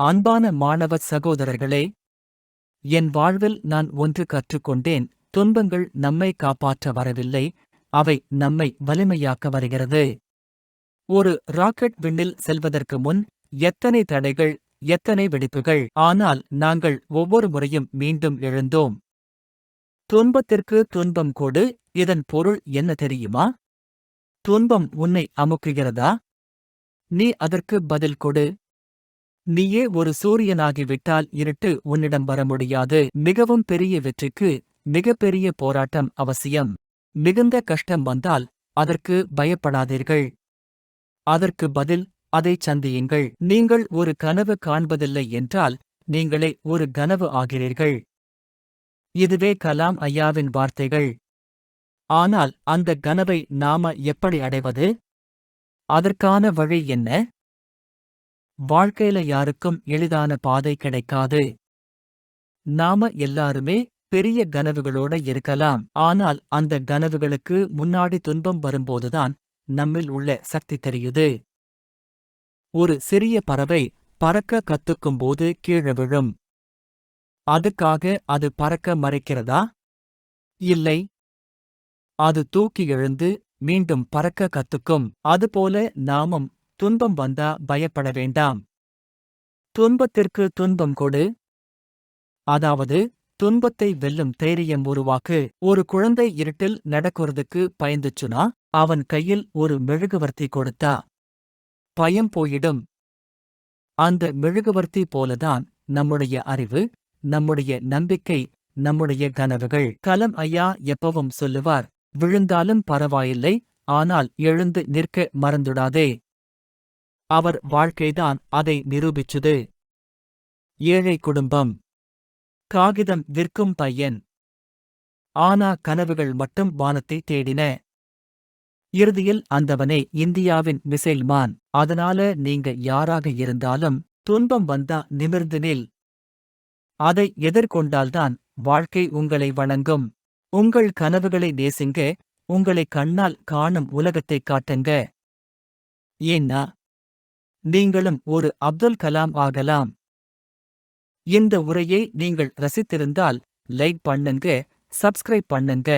அன்பான மாணவ சகோதரர்களே என் வாழ்வில் நான் ஒன்று கற்றுக்கொண்டேன் துன்பங்கள் நம்மை காப்பாற்ற வரவில்லை அவை நம்மை வலிமையாக்க வருகிறது. ஒரு ராக்கெட் விண்ணில் செல்வதற்கு முன் எத்தனை தடைகள் எத்தனை வெடிப்புகள் ஆனால் நாங்கள் ஒவ்வொரு முறையும் மீண்டும் எழுந்தோம். துன்பத்திற்கு துன்பம் கொடு இதன் பொருள் என்ன தெரியுமா? துன்பம் உன்னை அமுக்குகிறதா? நீ அதற்கு பதில் கொடு. நீயே ஒரு சூரியனாகிவிட்டால் இருட்டு உன்னிடம் வர முடியாது மிகவும் பெரிய வெற்றிக்கு மிகப்பெரிய போராட்டம் அவசியம். மிகுந்த கஷ்டம் வந்தால் அதற்கு பயப்படாதீர்கள். அதற்கு பதில் அதைச் சந்தியுங்கள். நீங்கள் ஒரு கனவு காண்பதில்லை என்றால் நீங்களே ஒரு கனவு ஆகிறீர்கள். இதுவே கலாம் ஐயாவின் வார்த்தைகள். ஆனால் அந்த கனவை நாம எப்படி அடைவது? அதற்கான வழி என்ன? வாழ்க்கையில யாருக்கும் எளிதான பாதை கிடைக்காது. நாம எல்லாருமே பெரிய கனவுகளோட இருக்கலாம். ஆனால் அந்த கனவுகளுக்கு முன்னாடி துன்பம் வரும்போதுதான் நம்மில் உள்ள சக்தி தெரியுது. ஒரு சிறிய பறவை பறக்க கத்துக்கும்போது கீழே விழும். அதுக்காக அது பறக்க மறைக்கிறதா? இல்லை. அது தூக்கி எழுந்து மீண்டும் பறக்க கத்துக்கும். அதுபோல நாமும் துன்பம் வந்தா பயப்பட வேண்டாம். துன்பத்திற்கு துன்பம் கொடு. அதாவது துன்பத்தை வெல்லும் தைரியம் உருவாக்கு. ஒரு குழந்தை இருட்டில் நடக்கிறதுக்கு பயந்துச்சுனா அவன் கையில் ஒரு மெழுகுவர்த்தி கொடுத்தா. பயம் போயிடும். அந்த மெழுகுவர்த்தி போலதான் நம்முடைய அறிவு நம்முடைய நம்பிக்கை நம்முடைய கனவுகள். கலம் ஐயா எப்பவும் சொல்லுவார். விழுந்தாலும் பரவாயில்லை ஆனால் எழுந்து நிற்க மறந்துடாதே. அவர் வாழ்க்கைதான் அதை நிரூபிச்சுது. ஏழை குடும்பம். காகிதம் விற்கும் பையன். ஆனா கனவுகள் மட்டும் வானத்தை தேடின. இறுதியில் அந்தவனே இந்தியாவின் மிசைல்மான். அதனால நீங்க யாராக இருந்தாலும் துன்பம் வந்தா நிமிர்ந்து நில். அதை எதிர்கொண்டால்தான் வாழ்க்கை உங்களை வணங்கும். உங்கள் கனவுகளை நேசிங்க. உங்களை கண்ணால் காணும் உலகத்தை காட்டுங்க. ஏன்னா நீங்களும் ஒரு அப்துல் கலாம் ஆகலாம். இந்த உரையை நீங்கள் ரசித்திருந்தால் லைக் பண்ணுங்க சப்ஸ்கிரைப் பண்ணுங்க.